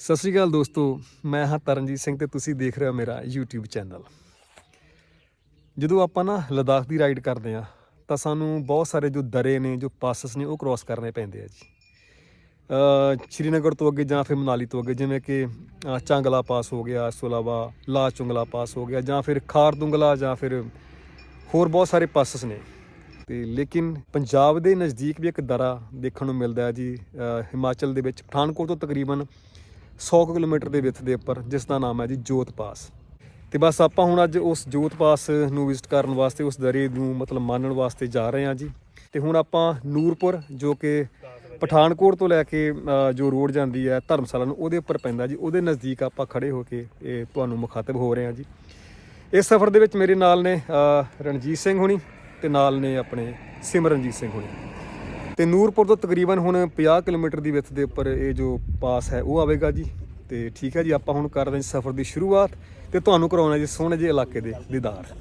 ਸਤਿ ਸ਼੍ਰੀ ਅਕਾਲ ਦੋਸਤੋ, ਮੈਂ ਹਾਂ ਤਰਨਜੀਤ ਸਿੰਘ ਤੇ ਤੁਸੀਂ ਦੇਖ ਰਹੇ ਹੋ ਮੇਰਾ YouTube ਚੈਨਲ ਜਦੋਂ ਆਪਾਂ ਨਾ ਲਦਾਖ ਦੀ ਰਾਈਡ ਕਰਦੇ ਆ ਤਾਂ ਸਾਨੂੰ ਬਹੁਤ ਸਾਰੇ ਜੋ ਦਰੇ ਨੇ, ਜੋ ਪਾਸਸ ਨੇ, ਉਹ ਕ੍ਰਾਸ ਕਰਨੇ ਪੈਂਦੇ ਆ ਜੀ। ਅ ਸ਼੍ਰੀਨਗਰ ਤੋਂ ਅੱਗੇ ਜਾਂ ਫਿਰ ਮਨਾਲੀ ਤੋਂ ਅੱਗੇ, ਜਿਵੇਂ ਕਿ ਚਾਂਗਲਾ ਪਾਸ ਹੋ ਗਿਆ, ਇਸ ਤੋਂ ਇਲਾਵਾ ਲਾ ਚੁੰਗਲਾ ਪਾਸ ਹੋ ਗਿਆ, ਜਾਂ ਫਿਰ ਖਾਰਦੁੰਗਲਾ ਜਾਂ ਫਿਰ ਹੋਰ ਬਹੁਤ ਸਾਰੇ ਪਾਸਸ ਨੇ। ਤੇ ਲੇਕਿਨ ਪੰਜਾਬ ਦੇ ਨਜ਼ਦੀਕ ਵੀ ਇੱਕ ਦਰਾ ਦੇਖਣ ਨੂੰ ਮਿਲਦਾ ਹੈ ਜੀ ਹਿਮਾਚਲ ਦੇ ਵਿੱਚ, ਪਠਾਨਕੋਟ ਤੋਂ ਤਕਰੀਬਨ 100 ਕੁ ਕਿਲੋਮੀਟਰ ਦੇ ਵਿੱਥ ਦੇ ਉੱਪਰ, ਜਿਸ ਦਾ ਨਾਮ ਹੈ ਜੀ ਜੋਤ ਪਾਸ। ਤੇ ਬਸ ਆਪਾਂ ਹੁਣ ਅੱਜ ਉਸ ਜੋਤ ਪਾਸ ਨੂੰ ਵਿਜ਼ਿਟ ਕਰਨ ਵਾਸਤੇ, ਉਸ ਦਰੇ ਨੂੰ ਮਤਲਬ ਮਾਨਣ ਵਾਸਤੇ ਜਾ ਰਹੇ ਹਾਂ ਜੀ। ਤੇ ਹੁਣ ਆਪਾਂ ਨੂਰਪੁਰ, ਜੋ ਕਿ ਪਠਾਨਕੋਟ ਤੋਂ ਲੈ ਕੇ ਜੋ ਰੋਡ ਜਾਂਦੀ ਹੈ ਧਰਮਸ਼ਾਲਾ ਨੂੰ, ਉਹਦੇ ਉੱਪਰ ਪੈਂਦਾ ਜੀ। ਉਹਦੇ ਨਜ਼ਦੀਕ ਆਪਾਂ ਖੜੇ ਹੋ ਕੇ ਇਹ ਤੁਹਾਨੂੰ ਮੁਖਾਤਬ ਹੋ ਰਹੇ ਹਾਂ ਜੀ। ਇਸ ਸਫ਼ਰ ਦੇ ਵਿੱਚ ਮੇਰੇ ਨਾਲ ਨੇ ਰਣਜੀਤ ਸਿੰਘ ਹੁਣੀ ਤੇ ਨਾਲ ਨੇ ਆਪਣੇ ਸਿਮਰਨਜੀਤ ਸਿੰਘ ਹੁਣੀ। ਤੇ ਨੂਰਪੁਰ ਤੋਂ ਤਕਰੀਬਨ ਹੁਣ 50 ਕਿਲੋਮੀਟਰ ਦੀ ਵਿੱਥ ਦੇ ਉੱਪਰ ਇਹ ਜੋ ਪਾਸ ਹੈ, ਉਹ ਆਵੇਗਾ ਜੀ। ਤੇ ਠੀਕ ਹੈ ਜੀ, ਆਪਾਂ ਹੁਣ ਕਰਦੇ ਹਾਂ ਸਫ਼ਰ ਦੀ ਸ਼ੁਰੂਆਤ ਤੇ ਤੁਹਾਨੂੰ ਕਰਾਉਣਾ ਜੀ ਸੋਹਣੇ ਜਿਹੇ ਇਲਾਕੇ ਦੇ ਦੀਦਾਰ।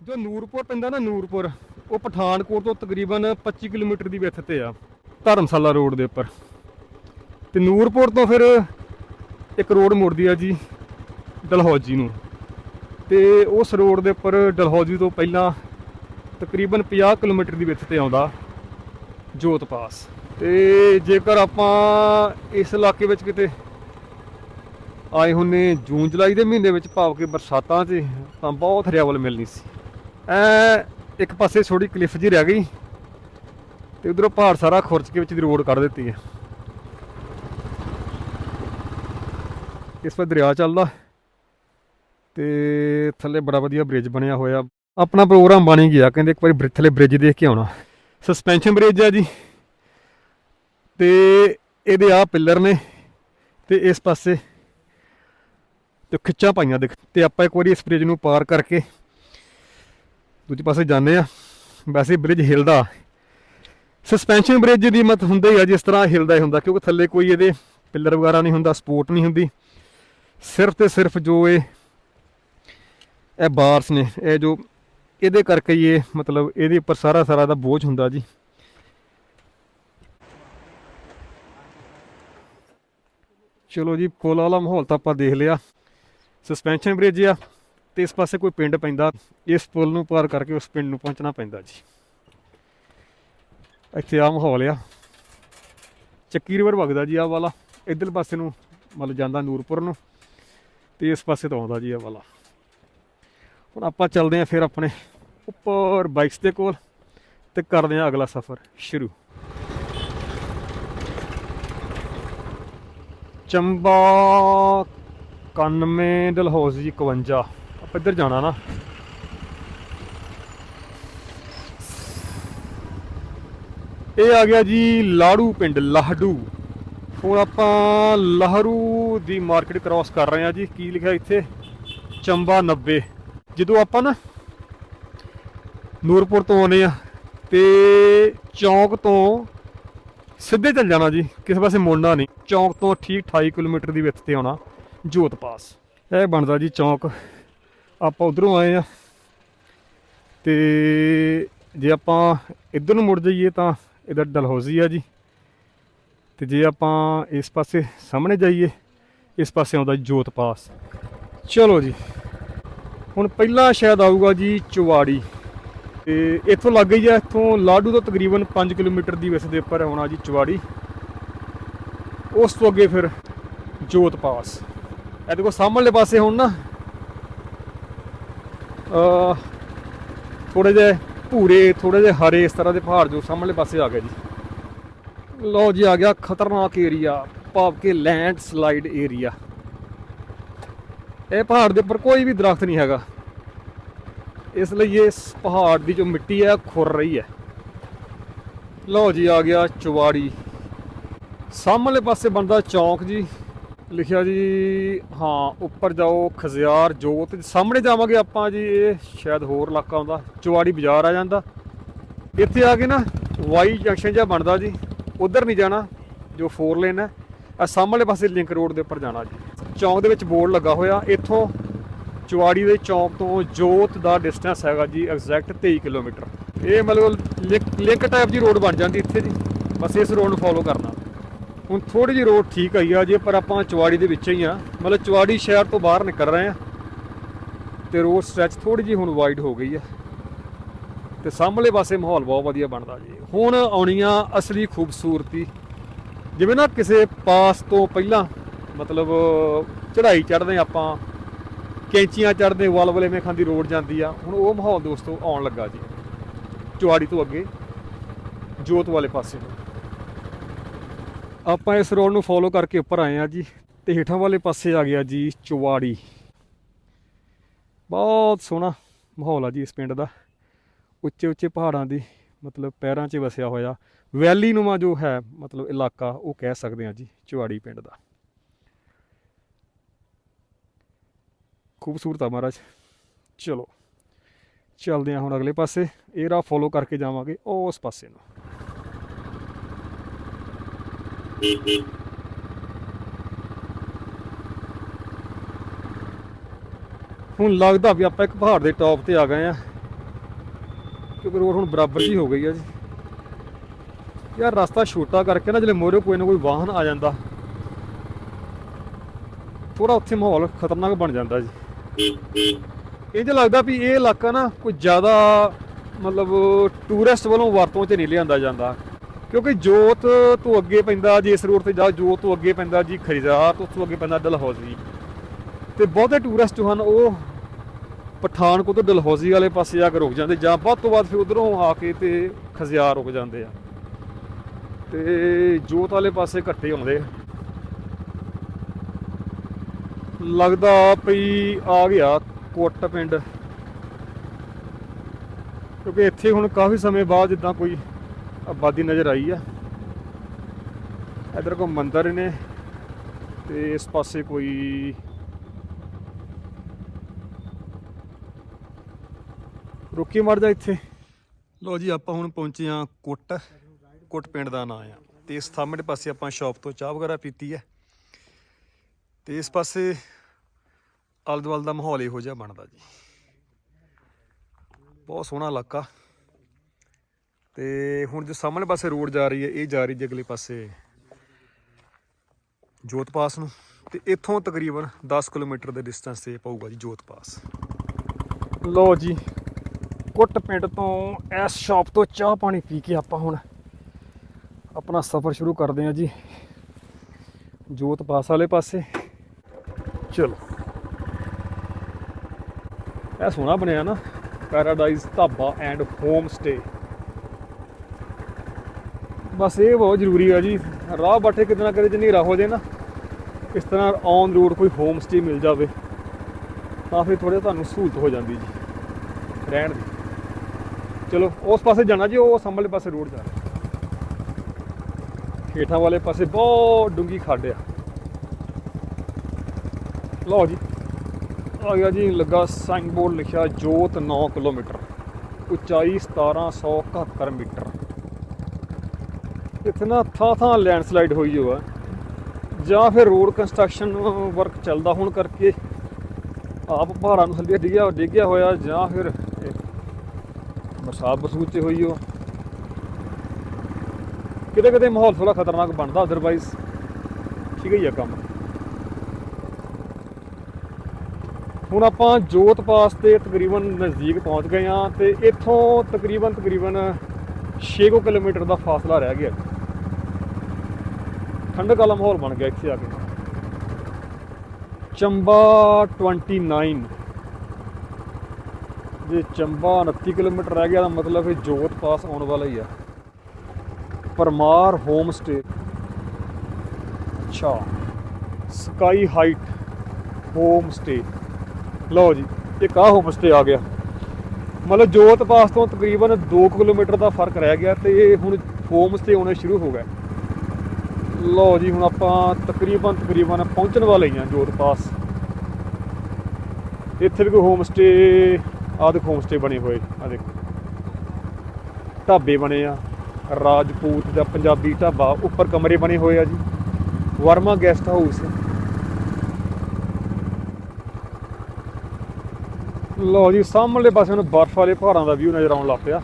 ਜੋ ਨੂਰਪੁਰ ਪੈਂਦਾ ਨਾ ਨੂਰਪੁਰ, ਉਹ ਪਠਾਨਕੋਟ ਤੋਂ ਤਕਰੀਬਨ 25 ਕਿਲੋਮੀਟਰ ਦੀ ਵਿੱਥ ਤੇ ਆ, ਧਰਮਸ਼ਾਲਾ ਰੋਡ ਦੇ ਉੱਪਰ। ਤੇ ਨੂਰਪੁਰ ਤੋਂ ਫਿਰ ਇੱਕ ਰੋਡ ਮੁੜਦੀ ਆ ਜੀ ਦਲਹੌਜੀ ਨੂੰ। ਤੇ ਉਸ ਰੋਡ ਦੇ ਉੱਪਰ ਡਲਹੌਜੀ ਤੋਂ ਪਹਿਲਾਂ ਤਕਰੀਬਨ 50 ਕਿਲੋਮੀਟਰ ਦੀ ਵਿੱਥ ਤੇ ਆਉਂਦਾ ਜੋਤ ਪਾਸ। ਤੇ ਜੇਕਰ ਆਪਾਂ ਇਸ ਇਲਾਕੇ ਵਿੱਚ ਕਿਤੇ ਆਏ ਹੁੰਨੇ ਜੂਨ ਜੁਲਾਈ ਦੇ ਮਹੀਨੇ ਵਿੱਚ, ਭਾਵ ਕਿ ਬਰਸਾਤਾਂ 'ਚ ਤਾਂ ਬਹੁਤ ਹਰਿਆਵਲ ਮਿਲਣੀ ਸੀ। ਐ ਇੱਕ ਪਾਸੇ ਥੋੜੀ ਕਲਿੱਫ ਜੀ ਰਹਿ ਗਈ ਤੇ ਉਧਰੋਂ ਪਹਾੜ ਸਾਰਾ ਖੁਰਚ ਕੇ ਵਿੱਚ ਦੀ ਰੋਡ ਕੱਢ ਦਿੱਤੀ ਹੈ। ਇਸ ਪਰ ਦਰਿਆ ਚੱਲਦਾ। ਤੇ ਥੱਲੇ ਬੜਾ ਵਧੀਆ ਬ੍ਰਿਜ ਬਣਿਆ ਹੋਇਆ। ਆਪਣਾ ਪ੍ਰੋਗਰਾਮ ਬਣ ਹੀ ਗਿਆ, ਕਹਿੰਦੇ ਇੱਕ ਵਾਰੀ ਥੱਲੇ ਬ੍ਰਿਜ ਦੇਖ ਕੇ ਆਉਣਾ। ਸਸਪੈਂਸ਼ਨ ਬ੍ਰਿਜ ਆ ਜੀ। ਤੇ ਇਹਦੇ ਆ ਪਿੱਲਰ ਨੇ, ਤੇ ਇਸ ਪਾਸੇ ਤੇ ਖਿੱਚਾਂ ਪਾਈਆਂ ਦੇਖ, ਤੇ ਆਪਾਂ ਇੱਕ ਵਾਰੀ ਇਸ ਬ੍ਰਿਜ ਨੂੰ ਪਾਰ ਕਰਕੇ ਦੂਜੇ ਪਾਸੇ ਜਾਂਦੇ ਆ ਵੈਸੇ ਬ੍ਰਿਜ ਹਿਲਦਾ ਸਸਪੈਂਸ਼ਨ ਬ੍ਰਿਜ ਦੀ ਮਤ ਹੁੰਦਾ ਹੀ ਆ, ਜਿਸ ਤਰ੍ਹਾਂ ਹਿਲਦਾ ਹੀ ਹੁੰਦਾ, ਕਿਉਂਕਿ ਥੱਲੇ ਕੋਈ ਇਹਦੇ ਪਿੱਲਰ ਵਗੈਰਾ ਨਹੀਂ ਹੁੰਦਾ ਸਪੋਰਟ ਨਹੀਂ ਹੁੰਦੀ। ਸਿਰਫ ਤੇ ਸਿਰਫ ਜੋ ਇਹ ਇਹ ਬਾਰਸ ਨੇ, ਇਹ ਜੋ ਇਹਦੇ ਕਰਕੇ ਹੀ ਇਹ ਮਤਲਬ ਇਹਦੇ ਉੱਪਰ ਸਾਰਾ ਸਾਰਾ ਦਾ ਬੋਝ ਹੁੰਦਾ ਜੀ। ਚਲੋ ਜੀ, ਪੁਲ ਵਾਲਾ ਮਾਹੌਲ ਤਾਂ ਆਪਾਂ ਦੇਖ ਲਿਆ। ਸਸਪੈਂਸ਼ਨ ਬ੍ਰਿਜ ਆ ਤੇ ਇਸ ਪਾਸੇ ਕੋਈ ਪਿੰਡ ਪੈਂਦਾ। ਇਸ ਪੁਲ ਨੂੰ ਪਾਰ ਕਰਕੇ ਉਸ ਪਿੰਡ ਨੂੰ ਪਹੁੰਚਣਾ ਪੈਂਦਾ ਜੀ। ਇੱਥੇ ਆ ਮਾਹੌਲ ਆ। ਚੱਕੀ ਰਿਵਰ ਵਗਦਾ ਜੀ ਆ ਵਾਲਾ। ਇਧਰ ਪਾਸੇ ਨੂੰ ਮਤਲਬ ਜਾਂਦਾ ਨੂਰਪੁਰ ਨੂੰ। ਤੇ ਇਸ ਪਾਸੇ ਤੋਂ ਆਉਂਦਾ ਜੀ ਆ ਵਾਲਾ। ਹੁਣ ਆਪਾਂ ਚੱਲਦੇ ਆਂ ਫਿਰ ਆਪਣੇ ਉੱਪਰ ਬਾਈਕਸ ਦੇ ਕੋਲ ਤੇ ਕਰਦੇ ਆਂ ਅਗਲਾ ਸਫ਼ਰ ਸ਼ੁਰੂ। ਚੰਬਾ 91 ਡਲਹੌਜ਼ੀ 51 ਆਪਾਂ ਇੱਧਰ ਜਾਣਾ ਨਾ। ਇਹ ਆ ਗਿਆ ਜੀ ਲਾੜੂ ਪਿੰਡ ਲਾਹੜੂ ਹੁਣ ਆਪਾਂ ਲਹਰੂ ਦੀ ਮਾਰਕੀਟ ਕ੍ਰਾਸ ਕਰ ਰਹੇ ਹਾਂ ਜੀ। ਕੀ ਲਿਖਿਆ ਇੱਥੇ? ਚੰਬਾ 90 ਜਦੋਂ ਆਪਾਂ ਨਾ ਨੂਰਪੁਰ ਤੋਂ ਆਉਨੇ ਆ ਤੇ ਚੌਂਕ ਤੋਂ ਸਿੱਧੇ ਚੱਲ ਜਾਣਾ ਜੀ, ਕਿਸੇ ਪਾਸੇ ਮੁੜਨਾ ਨਹੀਂ। ਚੌਂਕ ਤੋਂ ਠੀਕ 28 ਕਿਲੋਮੀਟਰ ਦੀ ਵਿੱਥ ਤੇ ਆਉਣਾ, ਜੋਤ ਪਾਸ। ਇਹ ਬਣਦਾ ਜੀ ਚੌਂਕ। ਆਪਾਂ ਉਧਰੋਂ ਆਏ ਆ ਤੇ ਜੇ ਆਪਾਂ ਇੱਧਰ ਨੂੰ ਮੁੜ ਜਾਈਏ ਤਾਂ ਇਧਰ ਡਲਹੌਜ਼ੀ ਆ ਜੀ। ਤੇ ਜੇ ਆਪਾਂ ਇਸ ਪਾਸੇ ਸਾਹਮਣੇ ਜਾਈਏ, ਇਸ ਪਾਸੇ ਆਉਂਦਾ ਜੋਤ ਪਾਸ। ਚਲੋ ਜੀ। ਹੁਣ ਪਹਿਲਾਂ ਸ਼ਾਇਦ ਆਊਗਾ ਜੀ ਚੁਵਾੜੀ। ਤੇ ਇੱਥੋਂ ਲੱਗ ਗਈ ਆ, ਇੱਥੋਂ ਲਾਡੂ ਤੋਂ ਤਕਰੀਬਨ 5 ਕਿਲੋਮੀਟਰ ਦੀ ਵਿਸ ਦੇ ਉੱਪਰ ਆਉਣਾ ਜੀ ਚੁਵਾੜੀ। ਉਸ ਤੋਂ ਅੱਗੇ ਫਿਰ ਜੋਤ ਪਾਸ। ਇਹ ਦੇਖੋ ਸਾਹਮਣੇ ਪਾਸੇ ਹੁਣ ਨਾ ਅ ਥੋੜੇ ਜਿਹੇ ਭੂਰੇ ਥੋੜੇ ਜਿਹੇ ਹਰੇ ਇਸ ਤਰ੍ਹਾਂ ਦੇ ਪਹਾੜ ਜੋ ਸਾਹਮਣੇ ਪਾਸੇ ਆ ਗਏ ਜੀ। ਲਓ ਜੀ ਆ ਗਿਆ ਖਤਰਨਾਕ ਏਰੀਆ ਭਾਵ ਕਿ ਲੈਂਡ ਸਲਾਈਡ ਏਰੀਆ ਇਹ ਪਹਾੜ ਦੇ ਉੱਪਰ ਕੋਈ ਵੀ ਦਰਖਤ ਨਹੀਂ ਹੈਗਾ। ਇਸ ਲਈ ਇਸ ਪਹਾੜ ਦੀ ਜੋ ਮਿੱਟੀ ਹੈ ਖੁਰ ਰਹੀ ਹੈ। ਲਓ ਜੀ, ਆ ਗਿਆ ਚੁਵਾੜੀ। ਸਾਹਮਣੇ ਪਾਸੇ ਬਣਦਾ ਚੌਂਕ ਜੀ। ਲਿਖਿਆ ਜੀ, ਹਾਂ, ਉੱਪਰ ਜਾਓ ਖਜ਼ਿਆਰ ਜੋਤ। ਸਾਹਮਣੇ ਜਾਵਾਂਗੇ ਆਪਾਂ ਜੀ, ਇਹ ਸ਼ਾਇਦ ਹੋਰ ਇਲਾਕਾ ਆਉਂਦਾ ਚੁਵਾੜੀ ਬਾਜ਼ਾਰ ਆ ਜਾਂਦਾ। ਇੱਥੇ ਆ ਕੇ ਨਾ ਵਾਈ ਜੰਕਸ਼ਨ ਜਿਹਾ ਬਣਦਾ ਜੀ। ਉਧਰ ਨਹੀਂ ਜਾਣਾ, ਜੋ ਫੋਰ ਲੇਨ ਹੈ। ਆ ਸਾਹਮਣੇ ਪਾਸੇ ਲਿੰਕ ਰੋਡ ਦੇ ਉੱਪਰ ਜਾਣਾ ਜੀ। ਚੌਂਕ ਦੇ ਵਿੱਚ ਬੋਰਡ ਲੱਗਾ ਹੋਇਆ। ਇੱਥੋਂ ਚੁਆੜੀ ਦੇ ਚੌਂਕ ਤੋਂ ਜੋਤ ਦਾ ਡਿਸਟੈਂਸ ਹੈਗਾ ਜੀ ਐਗਜ਼ੈਕਟ 23 ਕਿਲੋਮੀਟਰ। ਇਹ ਮਤਲਬ ਲਿੰਕ- ਲਿੰਕ ਟਾਈਪ ਦੀ ਰੋਡ ਬਣ ਜਾਂਦੀ ਇੱਥੇ ਜੀ। ਬਸ ਇਸ ਰੋਡ ਨੂੰ ਫੋਲੋ ਕਰਨਾ। ਹੁਣ ਥੋੜੀ ਜਿਹੀ ਰੋਡ ਠੀਕ ਆਈ ਆ ਜੇ, ਪਰ ਆਪਾਂ ਚੁਆੜੀ ਦੇ ਵਿੱਚ ਹੀ ਆ। ਮਤਲਬ ਚੁਆੜੀ ਸ਼ਹਿਰ ਤੋਂ ਬਾਹਰ ਨਿਕਲ ਰਹੇ ਆ। ਤੇ ਰੋਡ ਸਟ੍ਰੈਚ ਥੋੜੀ ਜਿਹੀ ਹੁਣ ਵਾਈਡ ਹੋ ਗਈ ਆ। ਤੇ ਸਾਹਮਣੇ ਪਾਸੇ ਮਾਹੌਲ ਬਹੁਤ ਵਧੀਆ ਬਣਦਾ ਜੀ। ਹੁਣ ਆਉਣੀਆਂ ਅਸਲੀ ਖੂਬਸੂਰਤੀ। ਜਿਵੇਂ ਨਾ ਕਿਸੇ ਪਾਸ ਤੋਂ ਪਹਿਲਾਂ ਮਤਲਬ ਚੜ੍ਹਾਈ ਚੜ੍ਹਦੇ ਆਪਾਂ, ਕੈਂਚੀਆਂ ਚੜ੍ਹਦੇ ਵਲਵਲੇ ਖਾਂਦੀ ਰੋਡ ਜਾਂਦੀ ਆ। ਹੁਣ ਉਹ ਮਾਹੌਲ ਦੋਸਤੋ ਆਉਣ ਲੱਗਾ ਜੀ। ਚੁਆੜੀ ਤੋਂ ਅੱਗੇ, ਜੋਤ ਵਾਲੇ ਪਾਸੇ ਨੂੰ। ਆਪਾਂ ਇਸ ਰੋਡ ਨੂੰ ਫੋਲੋ ਕਰਕੇ ਉੱਪਰ ਆਏ ਆ ਜੀ, ਤੇ ਹੇਠਾਂ ਵਾਲੇ ਪਾਸੇ ਆ ਗਿਆ ਜੀ ਚੁਆੜੀ। ਬਹੁਤ ਸੋਹਣਾ ਮਾਹੌਲ ਆ ਜੀ ਇਸ ਪਿੰਡ ਦਾ। ਉੱਚੇ ਉੱਚੇ ਪਹਾੜਾਂ ਦੀ, ਮਤਲਬ ਪੈਰਾਂ 'ਚ ਵਸਿਆ ਹੋਇਆ। ਵੈਲੀ ਨੂਮਾ ਜੋ ਹੈ, ਮਤਲਬ ਇਲਾਕਾ, ਉਹ ਕਹਿ ਸਕਦੇ ਆ ਜੀ ਚੁਆੜੀ ਪਿੰਡ ਦਾ। ਖੂਬਸੂਰਤ ਆ ਮਹਾਰਾਜ। ਚਲੋ, ਚੱਲਦੇ ਆ ਹੁਣ ਅਗਲੇ ਪਾਸੇ। ਇਹ ਰਾਹ ਫੋਲੋ ਕਰਕੇ ਜਾਵਾਂਗੇ ਉਸ ਪਾਸੇ ਨੂੰ। ਹੁਣ ਲੱਗਦਾ ਵੀ ਆਪਾਂ ਇੱਕ ਪਹਾੜ ਦੇ ਟੌਪ ਤੇ ਆ ਗਏ ਆ ਕਿਉਂਕਿ ਰੋਡ ਹੁਣ ਬਰਾਬਰ ਜੀ ਹੋ ਗਈ ਆ ਜੀ। ਯਾਰ ਰਸਤਾ ਛੋਟਾ ਕਰਕੇ ਨਾ ਜਿਹੜੇ ਮੋਰੇ ਕੋਈ ਨਾ ਕੋਈ ਵਾਹਨ ਆ ਜਾਂਦਾ। ਥੋੜਾ ਉੱਥੇ ਮਾਹੌਲ ਖਤਰਨਾਕ ਬਣ ਜਾਂਦਾ ਜੀ। ਇਹ ਜਿਹਾ ਲੱਗਦਾ ਵੀ ਇਹ ਇਲਾਕਾ ਨਾ ਕੋਈ ਜ਼ਿਆਦਾ, ਮਤਲਬ ਟੂਰਿਸਟ ਵੱਲੋਂ ਵਰਤੋਂ 'ਚ ਨਹੀਂ ਲਿਆਂਦਾ ਜਾਂਦਾ। ਕਿਉਂਕਿ ਜੋਤ ਤੋਂ ਅੱਗੇ ਪੈਂਦਾ ਜੇ, ਇਸ ਰੋਡ ਤੇ ਜਾ, ਜੋਤ ਤੋਂ ਅੱਗੇ ਪੈਂਦਾ ਜੀ ਖਰੀਦਾਰ ਤੋਂ ਅੱਗੇ ਪੈਂਦਾ ਡਲਹੌਜ਼ੀ। ਤੇ ਬਹੁਤੇ ਟੂਰਿਸਟ ਹਨ, ਉਹ ਪਠਾਨਕੋਟ ਤੋਂ ਡਲਹੌਜ਼ੀ ਵਾਲੇ ਪਾਸੇ ਜਾ ਕੇ ਰੁਕ ਜਾਂਦੇ, ਜਾਂ ਵੱਧ ਤੋਂ ਵੱਧ ਫਿਰ ਉਧਰੋਂ ਆ ਕੇ ਤੇ ਖਜ਼ਿਆਰ ਰੁਕ ਜਾਂਦੇ ਆ। ਤੇ ਜੋਤ ਵਾਲੇ ਪਾਸੇ ਘੱਟੇ ਆਉਂਦੇ ਆ ਲੱਗਦਾ ਪਈ ਆ ਗਿਆ ਕੁੱਟ ਪਿੰਡ। ਕਿਉਂਕਿ ਇੱਥੇ ਹੁਣ ਕਾਫੀ ਸਮੇਂ ਬਾਅਦ ਜਿੱਦਾਂ ਕੋਈ ਆਬਾਦੀ ਨਜ਼ਰ ਆਈ ਆ। ਇਧਰ ਕੋ ਮੰਦਰ ਨੇ ਤੇ ਇਸ ਪਾਸੇ ਕੋਈ ਰੁਕੀ ਮਰ ਜਾ ਇੱਥੇ। ਲੋ ਜੀ, ਆਪਾਂ ਹੁਣ ਪਹੁੰਚੇ ਆ ਕੁੱਟ ਕੁੱਟ ਪਿੰਡ ਦਾ ਨਾਂ ਆ। ਤੇ ਇਸ ਸਾਹਮਣੇ ਪਾਸੇ ਆਪਾਂ ਸ਼ਾਪ ਤੋਂ ਚਾਹ ਵਗੈਰਾ ਪੀਤੀ ਹੈ। ਤੇ ਇਸ ਪਾਸੇ ਆਲੇ ਦੁਆਲੇ ਦਾ ਮਾਹੌਲ ਇਹੋ ਜਿਹਾ ਬਣਦਾ ਜੀ। ਬਹੁਤ ਸੋਹਣਾ ਇਲਾਕਾ। ਤੇ ਹੁਣ ਜੋ ਸਾਹਮਣੇ ਪਾਸੇ ਰੋਡ ਜਾ ਰਹੀ ਹੈ, ਇਹ ਜਾ ਰਹੀ ਜੀ ਅਗਲੇ ਪਾਸੇ ਜੋਤ ਪਾਸ ਨੂੰ। ਤੇ ਇੱਥੋਂ ਤਕਰੀਬਨ 10 ਕਿਲੋਮੀਟਰ ਦੇ ਡਿਸਟੈਂਸ ਤੇ ਪਊਗਾ ਜੀ ਜੋਤ ਪਾਸ। ਲੋ ਜੀ, ਕੁੱਟ ਪਿੰਡ ਤੋਂ ਇਸ ਸ਼ਾਪ ਤੋਂ ਚਾਹ ਪਾਣੀ ਪੀ ਕੇ ਆਪਾਂ ਹੁਣ ਆਪਣਾ ਸਫ਼ਰ ਸ਼ੁਰੂ ਕਰਦੇ ਹਾਂ ਜੀ। ਜੋਤ ਪਾਸ ਵਾਲੇ ਪਾਸੇ। ਚਲੋ। ਇਹ ਸੋਹਣਾ ਬਣਿਆ ਨਾ Paradise dhaba and home stay ਬਸ ਇਹ ਬਹੁਤ ਜ਼ਰੂਰੀ ਆ ਜੀ, ਰਾਹ ਬਾਟੇ ਕਿਤੇ ਨਾ ਕਿਤੇ ਜਿੰਨੀ ਰਾਹ ਹੋ ਜੇ ਨਾ, ਇਸ ਤਰ੍ਹਾਂ ਔਨ ਰੋਡ ਕੋਈ ਹੋਮ ਸਟੇ ਮਿਲ ਜਾਵੇ, ਤਾਂ ਫਿਰ ਥੋੜਾ ਤੁਹਾਨੂੰ ਸਹੂਲਤ ਹੋ ਜਾਂਦੀ ਜੀ, ਰਹਿਣ ਦੀ। ਚਲੋ, ਉਸ ਪਾਸੇ ਜਾਣਾ ਜੀ, ਉਹ ਸਾਹਮਣੇ ਪਾਸੇ ਰੋਡ ਜਾ ਰਿਹਾ। ਹੇਠਾਂ ਵਾਲੇ ਪਾਸੇ ਬਹੁਤ ਡੂੰਗੀ ਖੱਡ ਆ। ਲਓ ਜੀ। ਆ ਗਿਆ ਜੀ, ਲੱਗਾ ਸਾਈਨ ਬੋਰਡ ਲਿਖਿਆ ਜੋਤ 9 ਕਿਲੋਮੀਟਰ, ਉਚਾਈ 1771 ਮੀਟਰ। ਇੱਥੇ ਨਾ ਥਾਂ ਥਾਂ ਲੈਂਡਸਲਾਈਡ ਹੋਈ ਹੋਆ ਜਾਂ ਫਿਰ ਰੋਡ ਕੰਸਟਰਕਸ਼ਨ ਵਰਕ ਚੱਲਦਾ ਹੋਣ ਕਰਕੇ ਆਪ ਪਹਾੜਾਂ ਨੂੰ ਥੱਲੇ ਡਿੱਗਿਆ ਡਿੱਗਿਆ ਹੋਇਆ, ਜਾਂ ਫਿਰ ਬਰਸਾਤ ਬਰਸੂਤ 'ਚ ਹੋਈ ਹੋ ਕਿਤੇ ਕਿਤੇ ਮਾਹੌਲ ਥੋੜਾ ਖਤਰਨਾਕ ਬਣਦਾ ਅਦਰਵਾਈਜ਼ ਠੀਕ ਹੀ ਆ ਕੰਮ। ਹੁਣ ਆਪਾਂ ਜੋਤ ਪਾਸ ਤੇ ਤਕਰੀਬਨ ਨਜ਼ਦੀਕ ਪਹੁੰਚ ਗਏ ਆ ਤੇ ਇੱਥੋਂ ਤਕਰੀਬਨ ਤਕਰੀਬਨ 6 ਕਿਲੋਮੀਟਰ ਦਾ ਫਾਸਲਾ ਰਹਿ ਗਿਆ। ਠੰਡਕ ਵਾਲਾ ਮਾਹੌਲ ਬਣ ਗਿਆ ਇੱਥੇ ਆ ਕੇ। ਚੰਬਾ 29 ਜੇ ਚੰਬਾ 29 ਕਿਲੋਮੀਟਰ ਰਹਿ ਗਿਆ ਤਾਂ ਮਤਲਬ ਇਹ ਜੋਤ ਪਾਸ ਆਉਣ ਵਾਲਾ ਹੀ ਆ। ਪਰਮਾਰ ਹੋਮ ਸਟੇ ਅੱਛਾ। ਸਕਾਈ ਹਾਈਟ ਹੋਮ ਸਟੇ ਲਓ ਜੀ, ਇੱਕ ਆ ਹੋਮ ਸਟੇ ਆ ਗਿਆ। ਮਤਲਬ ਜੋਤ ਪਾਸ ਤੋਂ ਤਕਰੀਬਨ 2 ਕਿਲੋਮੀਟਰ ਦਾ ਫ਼ਰਕ ਰਹਿ ਗਿਆ ਤੇ ਇਹ ਹੁਣ ਹੋਮ ਸਟੇ ਆਉਣੇ ਸ਼ੁਰੂ ਹੋ ਗਏ। ਲਓ ਜੀ, ਹੁਣ ਆਪਾਂ ਤਕਰੀਬਨ ਤਕਰੀਬਨ ਪਹੁੰਚਣ ਵਾਲੇ ਹੀ ਆ ਜੋਤ ਪਾਸ। ਇੱਥੇ ਵੀ ਕੋਈ ਹੋਮ ਸਟੇ ਆਹ ਦੇਖੋ ਹੋਮ ਸਟੇ ਬਣੇ ਹੋਏ ਆ ਦੇਖੋ। ਢਾਬੇ ਬਣੇ ਆ, ਰਾਜਪੂਤ ਦਾ ਪੰਜਾਬੀ ਢਾਬਾ, ਉੱਪਰ ਕਮਰੇ ਬਣੇ ਹੋਏ ਆ ਜੀ। ਵਰਮਾ ਗੈਸਟ ਹਾਊਸ ਲਓ ਜੀ, ਸਾਹਮਣੇ ਪਾਸੇ ਨੂੰ ਬਰਫ਼ ਵਾਲੇ ਪਹਾੜਾਂ ਦਾ ਵਿਊ ਨਜ਼ਰ ਆਉਣ ਲੱਗ ਪਿਆ।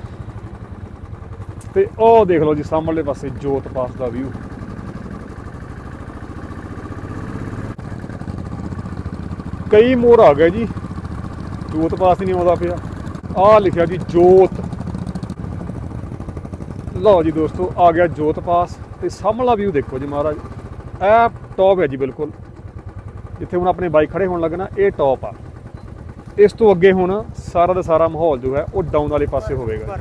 ਤੇ ਉਹ ਦੇਖ ਲਓ ਜੀ, ਸਾਹਮਣੇ ਪਾਸੇ ਜੋਤ ਪਾਸ ਦਾ ਵਿਊ ਕਈ ਮੋਰ ਆ ਗਏ ਜੀ, ਜੋਤ ਪਾਸ ਹੀ ਨਹੀਂ ਆਉਂਦਾ ਪਿਆ। ਆ ਲਿਖਿਆ ਜੀ, ਜੋਤ। ਲਓ ਜੀ ਦੋਸਤੋ, ਆ ਗਿਆ ਜੋਤ ਪਾਸ। ਤੇ ਸਾਹਮਣਾ ਵਿਊ ਦੇਖੋ ਜੀ ਮਹਾਰਾਜ, ਇਹ ਟੌਪ ਹੈ ਜੀ ਬਿਲਕੁਲ। ਜਿੱਥੇ ਹੁਣ ਆਪਣੇ ਬਾਈਕ ਖੜੇ ਹੋਣ ਲੱਗਣਾ, ਇਹ ਟੌਪ ਆ। ਇਸ ਤੋਂ ਅੱਗੇ ਹੁਣ ਸਾਰਾ ਦਾ ਸਾਰਾ ਮਾਹੌਲ ਜੋ ਹੈ ਉਹ ਡਾਊਨ ਵਾਲੇ ਪਾਸੇ ਹੋਵੇਗਾ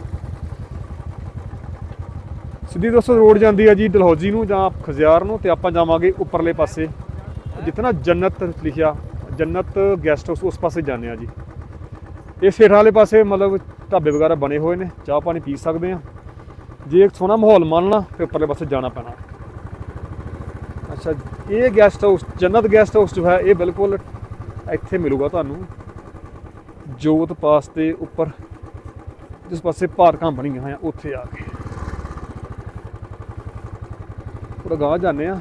ਸਿੱਧੀ ਦੋਸਤੋ ਰੋਡ ਜਾਂਦੀ ਹੈ ਜੀ ਡਲਹੌਜੀ ਨੂੰ ਜਾਂ ਖਜ਼ਿਆਰ ਨੂੰ ਤੇ ਆਪਾਂ ਜਾਵਾਂਗੇ ਉੱਪਰਲੇ ਪਾਸੇ। ਜਿੱਥੇ ਨਾ ਜੰਨਤ ਲਿਖਿਆ, ਜੰਨਤ ਗੈਸਟ ਹਾਊਸ ਉਸ ਪਾਸੇ ਜਾਂਦੇ ਆ ਜੀ। ਇਸ ਹੇਠਾਂ ਵਾਲੇ ਪਾਸੇ ਮਤਲਬ ਢਾਬੇ ਵਗੈਰਾ ਬਣੇ ਹੋਏ ਨੇ, ਚਾਹ ਪਾਣੀ ਪੀ ਸਕਦੇ ਆ। ਜੇ ਇੱਕ ਸੋਹਣਾ ਮਾਹੌਲ ਮੰਨਣਾ ਤੇ ਉੱਪਰਲੇ ਪਾਸੇ ਜਾਣਾ ਪੈਣਾ। ਅੱਛਾ, ਇਹ guest house Jannat guest house ਜੋ ਹੈ, ਇਹ ਬਿਲਕੁਲ ਇੱਥੇ ਮਿਲੂਗਾ ਤੁਹਾਨੂੰ। ਜੋਤ ਪਾਸ ਦੇ ਉੱਪਰ ਜਿਸ ਪਾਸੇ ਪਾਰਕਾਂ ਬਣੀਆਂ ਹੋਈਆਂ, ਉੱਥੇ ਆ ਕੇ। ਥੋੜਾ ਗਾਹ ਜਾਂਦੇ ਆ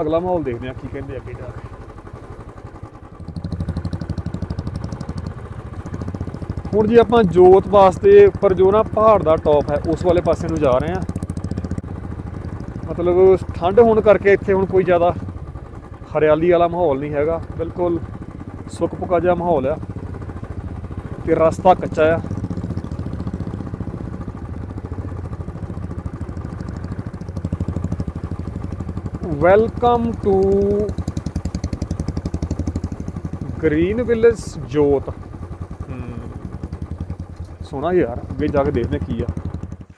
ਅਗਲਾ ਮਾਹੌਲ ਦੇਖਦੇ ਆ ਕੀ ਕਹਿੰਦੇ ਅੱਗੇ ਜਾ ਕੇ। ਹੁਣ ਜੀ ਆਪਾਂ ਜੋਤ ਵਾਸਤੇ ਉੱਪਰ ਜੋ ਨਾ ਪਹਾੜ ਦਾ ਟੌਪ ਹੈ, ਉਸ ਵਾਲੇ ਪਾਸੇ ਨੂੰ ਜਾ ਰਹੇ ਆ ਮਤਲਬ ਠੰਡ ਹੋਣ ਕਰਕੇ ਇੱਥੇ ਹੁਣ ਕੋਈ ਜ਼ਿਆਦਾ ਹਰਿਆਲੀ ਵਾਲਾ ਮਾਹੌਲ ਨਹੀਂ ਹੈਗਾ। ਬਿਲਕੁਲ ਸੁੱਕ ਪੁਕਾ ਜਿਹਾ ਮਾਹੌਲ ਆ। ਤੇ ਰਸਤਾ ਕੱਚਾ ਆ। ਵੈਲਕਮ ਟੂ ਗ੍ਰੀਨ ਵਿਲੇਜ ਜੋਤ। ਹਮ, ਸੋਹਣਾ ਯਾਰ ਅੱਗੇ ਜਾ ਕੇ ਦੇਖਦੇ ਹਾਂ ਕੀ ਆ।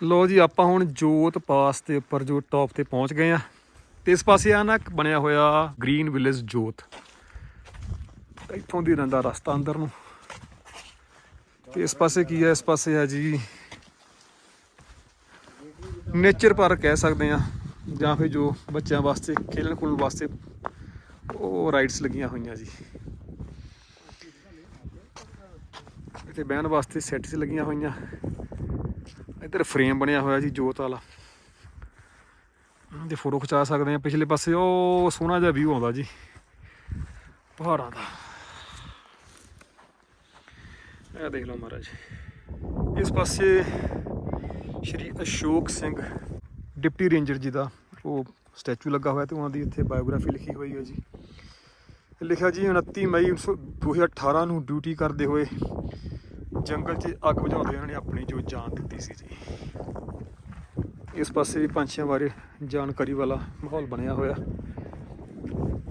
ਲੋ ਜੀ ਆਪਾਂ ਹੁਣ ਜੋਤ ਪਾਸ ਦੇ ਉੱਪਰ ਜੋ ਟੌਪ ਤੇ ਪਹੁੰਚ ਗਏ ਆ। ਤੇ ਇਸ ਪਾਸੇ ਆ ਨਾ ਬਣਿਆ ਹੋਇਆ ਗ੍ਰੀਨ ਵਿਲੇਜ ਜੋਤ। ਇੱਥੋਂ ਦੀ ਰਹਿੰਦਾ ਰਸਤਾ ਅੰਦਰ ਨੂੰ। ਤੇ ਇਸ ਪਾਸੇ ਕੀ ਹੈ? ਇਸ ਪਾਸੇ ਹੈ ਜੀ ਨੇਚਰ ਪਾਰਕ ਕਹਿ ਸਕਦੇ ਆ ਜਾਂ ਫਿਰ ਜੋ ਬੱਚਿਆਂ ਵਾਸਤੇ, ਖੇਲਣ ਖੁਲਣ ਵਾਸਤੇ ਉਹ ਰਾਈਡਸ ਲੱਗੀਆਂ ਹੋਈਆਂ ਜੀ। ਇੱਥੇ ਬਹਿਣ ਵਾਸਤੇ ਸੈਟਸ ਲੱਗੀਆਂ ਹੋਈਆਂ। ਇੱਧਰ ਫਰੇਮ ਬਣਿਆ ਹੋਇਆ ਜੀ, ਜੋਤ ਵਾਲਾ। ਤੇ ਫੋਟੋ ਖਿਚਾ ਸਕਦੇ ਆ ਪਿਛਲੇ ਪਾਸੇ ਉਹ ਸੋਹਣਾ ਜਿਹਾ ਵਿਊ ਆਉਂਦਾ ਜੀ, ਪਹਾੜਾਂ ਦਾ। ਇਹ ਦੇਖ ਲਓ ਮਹਾਰਾਜ। ਇਸ ਪਾਸੇ ਸ਼੍ਰੀ ਅਸ਼ੋਕ ਸਿੰਘ, ਡਿਪਟੀ ਰੇਂਜਰ ਜੀ ਦਾ ਉਹ ਸਟੈਚੂ ਲੱਗਾ ਹੋਇਆ ਤੇ ਉਹਨਾਂ ਦੀ ਇੱਥੇ ਬਾਇਓਗ੍ਰਾਫੀ ਲਿਖੀ ਹੋਈ ਹੈ ਜੀ। ਲਿਖਿਆ ਜੀ 29 ਮਈ 2018 ਨੂੰ ਡਿਊਟੀ ਕਰਦੇ ਹੋਏ ਜੰਗਲ 'ਚ ਅੱਗ ਬੁਝਾਉਂਦੇ ਉਹਨਾਂ ਨੇ ਆਪਣੀ ਜੋ ਜਾਨ ਦਿੱਤੀ ਸੀ ਜੀ। ਇਸ ਪਾਸੇ ਵੀ ਪੰਛੀਆਂ ਬਾਰੇ ਜਾਣਕਾਰੀ ਵਾਲਾ ਮਾਹੌਲ ਬਣਿਆ ਹੋਇਆ।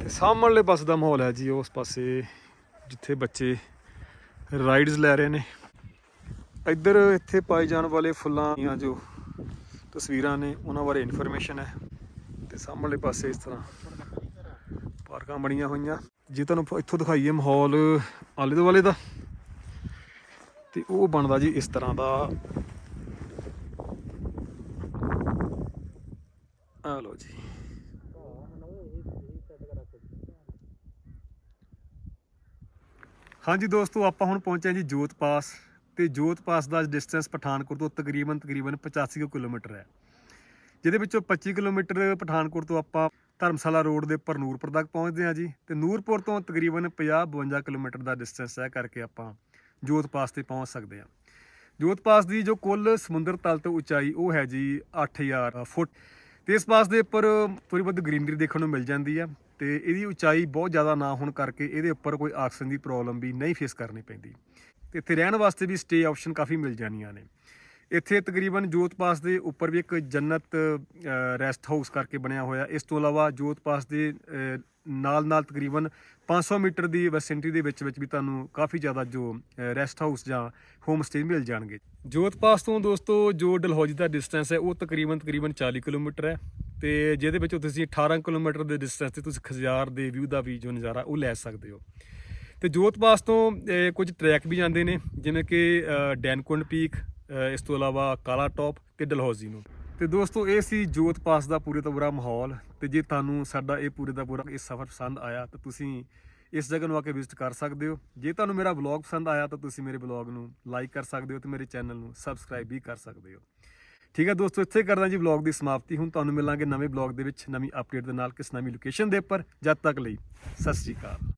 ਤੇ ਸਾਹਮਣੇ ਪਾਸੇ ਦਾ ਮਾਹੌਲ ਹੈ ਜੀ, ਉਸ ਪਾਸੇ ਜਿੱਥੇ ਬੱਚੇ ਰਾਈਡਸ ਲੈ ਰਹੇ ਨੇ। ਇੱਧਰ ਇੱਥੇ ਪਾਏ ਜਾਣ ਵਾਲੇ ਫੁੱਲਾਂ ਦੀਆਂ ਜੋ ਤਸਵੀਰਾਂ ਨੇ, ਉਹਨਾਂ ਬਾਰੇ ਇਨਫੋਰਮੇਸ਼ਨ ਹੈ। ਤੇ ਸਾਹਮਣੇ ਪਾਸੇ ਇਸ ਤਰ੍ਹਾਂ ਪਾਰਕਾਂ ਬਣੀਆਂ ਹੋਈਆਂ। ਜੇ ਤੁਹਾਨੂੰ ਇੱਥੋਂ ਦਿਖਾਈਏ ਮਾਹੌਲ ਆਲੇ ਦੁਆਲੇ ਦਾ, ਤੇ ਉਹ ਬਣਦਾ ਜੀ ਇਸ ਤਰ੍ਹਾਂ ਦਾ ਆ ਲਓ ਜੀ ਹਾਂਜੀ ਦੋਸਤੋ, ਆਪਾਂ ਹੁਣ ਪਹੁੰਚੇ ਜੀ ਜੋਤ ਪਾਸ ਤੇ ਜੋਤ ਪਾਸ ਦਾ ਡਿਸਟੈਂਸ ਪਠਾਨਕੋਟ ਤੋਂ ਤਕਰੀਬਨ ਤਕਰੀਬਨ 85 ਕਿਲੋਮੀਟਰ ਹੈ। ਜਿਹਦੇ ਵਿੱਚੋਂ 25 ਕਿਲੋਮੀਟਰ ਪਠਾਨਕੋਟ ਤੋਂ ਆਪਾਂ ਧਰਮਸ਼ਾਲਾ ਰੋਡ ਦੇ ਉੱਪਰ ਨੂਰਪੁਰ ਤੱਕ ਪਹੁੰਚਦੇ ਹਾਂ ਜੀ ਤੇ ਨੂਰਪੁਰ ਤੋਂ ਤਕਰੀਬਨ 50-52 ਕਿਲੋਮੀਟਰ ਦਾ ਡਿਸਟੈਂਸ ਹੈ ਕਰਕੇ ਆਪਾਂ ਜੋਤ ਪਾਸ ਤੇ ਪਹੁੰਚ ਸਕਦੇ ਹਾਂ। ਜੋਤ ਪਾਸ ਦੀ ਜੋ ਕੁੱਲ ਸਮੁੰਦਰ ਤਲ ਤੋਂ ਉਚਾਈ ਉਹ ਹੈ ਜੀ 8000 ਫੁੱਟ। ਤੇ ਇਸ ਪਾਸ ਦੇ ਉੱਪਰ ਥੋੜੀ ਬਹੁਤ ਗ੍ਰੀਨਰੀ ਦੇਖਣ ਨੂੰ ਮਿਲ ਜਾਂਦੀ ਹੈ ਤੇ ਇਹਦੀ ਉਚਾਈ ਬਹੁਤ ਜ਼ਿਆਦਾ ਨਾ ਹੋਣ ਕਰਕੇ ਇਹਦੇ ਉੱਪਰ ਕੋਈ ਆਕਸੀਜਨ ਦੀ ਪ੍ਰੋਬਲਮ ਵੀ ਨਹੀਂ ਫੇਸ ਕਰਨੀ ਪੈਂਦੀ। ਤੇ ਇੱਥੇ ਰਹਿਣ ਵਾਸਤੇ ਵੀ ਸਟੇ ਆਪਸ਼ਨ ਕਾਫੀ ਮਿਲ ਜਾਣੀਆਂ ਨੇ। ਇੱਥੇ ਤਕਰੀਬਨ ਜੋਤ ਪਾਸ ਦੇ ਉੱਪਰ ਵੀ ਇੱਕ ਜੰਨਤ ਰੈਸਟ ਹਾਊਸ ਕਰਕੇ ਬਣਿਆ ਹੋਇਆ। ਇਸ ਤੋਂ ਇਲਾਵਾ ਜੋਤ ਪਾਸ ਦੇ ਨਾਲ ਨਾਲ ਤਕਰੀਬਨ 500 ਮੀਟਰ ਦੀ ਵੈਸਿਨਟੀ ਦੇ ਵਿੱਚ ਵਿੱਚ ਵੀ ਤੁਹਾਨੂੰ ਕਾਫੀ ਜ਼ਿਆਦਾ ਜੋ ਰੈਸਟ ਹਾਊਸ ਜਾਂ ਹੋਮ ਸਟੇ ਮਿਲ ਜਾਣਗੇ। ਜੋਤ ਪਾਸ ਤੋਂ ਦੋਸਤੋ, ਜੋ ਡਲਹੌਜੀ ਦਾ ਡਿਸਟੈਂਸ ਹੈ, ਉਹ ਤਕਰੀਬਨ ਤਕਰੀਬਨ 40 ਕਿਲੋਮੀਟਰ ਹੈ ਤੇ ਜਿਹਦੇ ਵਿੱਚ ਤੁਸੀਂ 18 ਕਿਲੋਮੀਟਰ ਦੇ ਡਿਸਟੈਂਸ ਤੇ ਤੁਸੀਂ ਖਜ਼ਿਆਰ ਦੇ ਵਿਊ ਦਾ ਵੀ ਜੋ ਨਜ਼ਾਰਾ ਉਹ ਲੈ ਸਕਦੇ ਹੋ। ਤੇ ਜੋਤ ਪਾਸ ਤੋਂ ਕੁਝ ਟਰੈਕ ਵੀ ਜਾਂਦੇ ਨੇ, ਜਿਵੇਂ ਕਿ ਡੈਨਕੁੰਡ ਪੀਕ ਇਸ ਤੋਂ ਇਲਾਵਾ ਕਾਲਾ ਟੌਪ ਤੇ ਡਲਹੌਜ਼ੀ ਨੂੰ। ਤੇ ਦੋਸਤੋ, ਇਹ ਸੀ ਜੋਤ ਪਾਸ ਦਾ ਪੂਰੇ ਤੋਂ ਪੂਰਾ ਮਾਹੌਲ। ਤੇ ਜੇ ਤੁਹਾਨੂੰ ਸਾਡਾ ਇਹ ਪੂਰੇ ਦਾ ਪੂਰਾ ਇਹ ਸਫ਼ਰ ਪਸੰਦ ਆਇਆ, ਤਾਂ ਤੁਸੀਂ ਇਸ ਜਗ੍ਹਾ ਨੂੰ ਆ ਕੇ ਵਿਜ਼ਿਟ ਕਰ ਸਕਦੇ ਹੋ। ਜੇ ਤੁਹਾਨੂੰ ਮੇਰਾ ਵਲੌਗ ਪਸੰਦ ਆਇਆ, ਤਾਂ ਤੁਸੀਂ ਮੇਰੇ ਵਲੌਗ ਨੂੰ ਲਾਈਕ ਕਰ ਸਕਦੇ ਹੋ ਤੇ ਮੇਰੇ ਚੈਨਲ ਨੂੰ ਸਬਸਕ੍ਰਾਈਬ ਵੀ ਕਰ ਸਕਦੇ ਹੋ। ਠੀਕ ਹੈ ਦੋਸਤੋ, ਇੱਥੇ ਕਰਦਾ ਜੀ ਵਲੌਗ ਦੀ ਸਮਾਪਤੀ। ਹੁਣ ਤੁਹਾਨੂੰ ਮਿਲਾਂਗੇ ਨਵੇਂ ਵਲੌਗ ਦੇ ਵਿੱਚ ਨਵੀਂ ਅਪਡੇਟ ਦੇ ਨਾਲ ਕਿਸ ਨਵੀਂ ਲੋਕੇਸ਼ਨ ਦੇ ਉੱਪਰ। ਜਦ ਤੱਕ ਲਈ, ਸਤਿ ਸ਼੍ਰੀ ਅਕਾਲ।